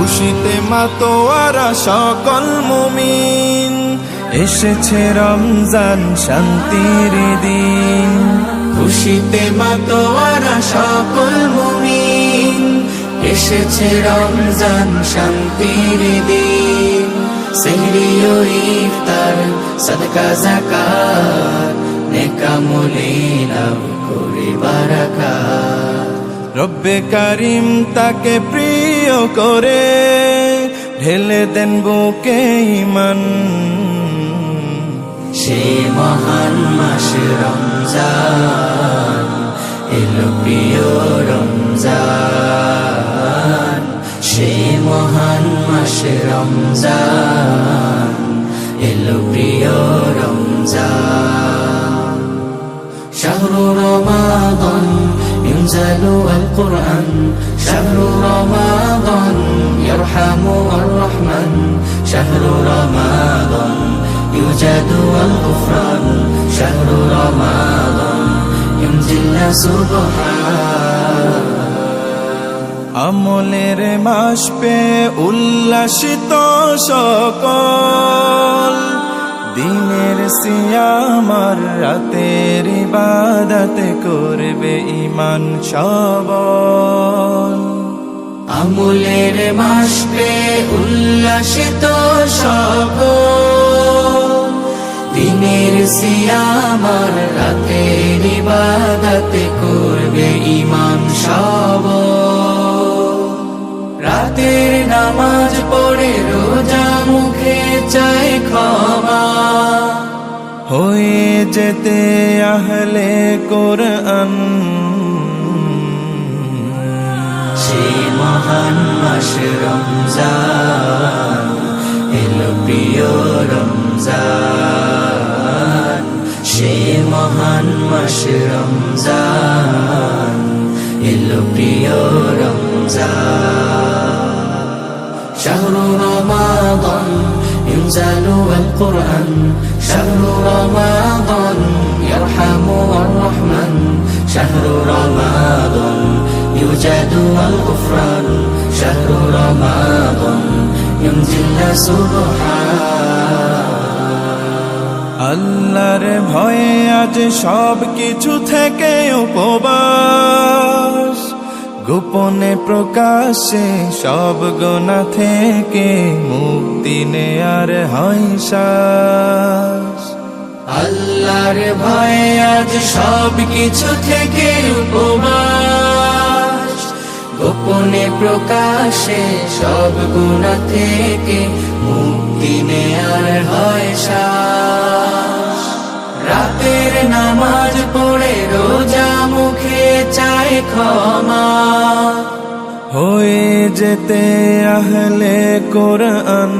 খুশিতে মাতোয়ারা সকল মুমিন। এসেছে রমজান, শান্তির দিন। খুশিতে মাতোয়ারা সকল মুমিন। এসেছে রমজান, শান্তির দিন। সেহরি ও ইফতার, সদকা জাকাত নেকামলে বারাকাত রব্বে কারিম তাকে প্রিয় করে, ঢেলে দেন বুকে ইমান সেই মহান মাস রমজান, এলো প্রিয় রমজান। সেই মহান মাস রমজান, এলো প্রিয় রমজান। শাহরু রমাদন ينزل القرآن شهر رمضان يرحم الرحمن شهر رمضان يوجد الغفران شهر رمضان ينزل سبحان আমলের মাস পে উল্লাসিত সকল দিনের সিয়ামার রাতের ইবাদতে করবে ইমান সবল। আমুলের মাস পে উল্লাসিত সব দিনের সিয়ামার রাতের ইবাদতে করবে ইমান সব রাতের নামাজ পড়ে রোজা মুখে চায় ক্ষমা। হয়ে যেতে আহলে কোরআন। সে মহান মাস রমজান এলো প্রিয় রমজান। সে মহান মাস রমজান এলো প্রিয় রমজান। شهر رمضان ينزل القرآن شهر رمضان يرحم الرحمن شهر رمضان يوجد الغفران شهر رمضان ينزل سبحان আল্লাহর ভয়ে আজ সব কিছু থেকে উপবাস গোপনে প্রকাশে সব গোনা থেকে মুক্তি নেয়ার শ্বাস আল্লাহর ভয়ে আজ সব কিছু থেকে উপবাস। গোপনে প্রকাশে সব গুণা থেকে মুক্তি নেয়ার হয় রাতের নামাজ পড়ে রোজা মুখে চায় ক্ষমা। হয়ে যেতে আহলে কোরআন।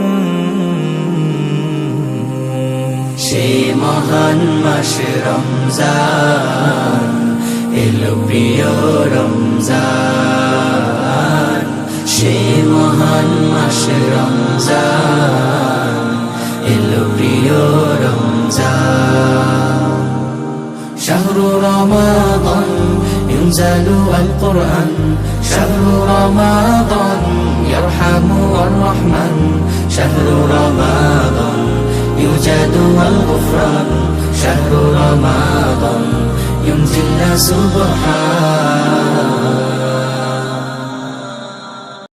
সেই মহান মাস রমজান, এলো প্রিয় রমজান। সে মহান মাস রমজান, এলো প্রিয় রমজান। শাহরু রমজান ينزل القرآن شهر رمضان يرحم الرحمن شهر رمضان يوجد الغفران شهر رمضان ينزل سبحان